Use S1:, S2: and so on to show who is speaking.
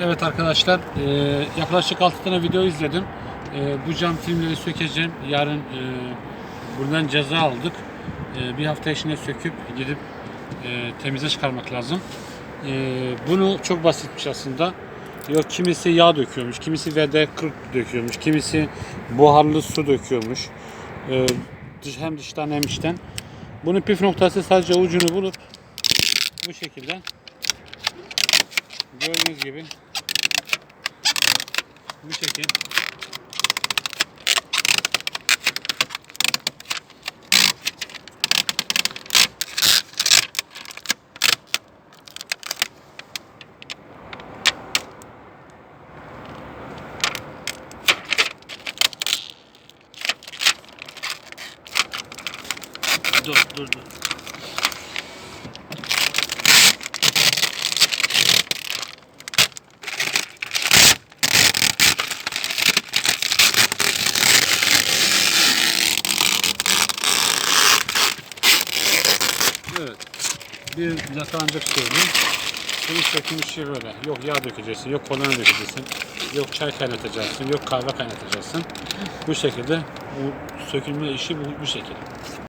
S1: Evet arkadaşlar, e, yaklaşık 6 tane video izledim. E, bu cam filmleri sökeceğim. Yarın e, buradan ceza aldık. E, bir hafta içinde söküp gidip e, temize çıkarmak lazım. E, bunu çok basitmiş aslında. Yok kimisi yağ döküyormuş, kimisi VD40 döküyormuş, kimisi buharlı su döküyormuş. E, hem dıştan hem içten. Bunun püf noktası sadece ucunu bulup bu şekilde gördüğünüz gibi bu şekil Dur dur dur. Evet. Bir yakalanacak söyleyeyim. Bunun söküm işi böyle. Yok yağ dökeceksin, yok kolonya dökeceksin, yok çay kaynatacaksın, yok kahve kaynatacaksın. Bu şekilde bu sökülme işi bu, bu şekilde.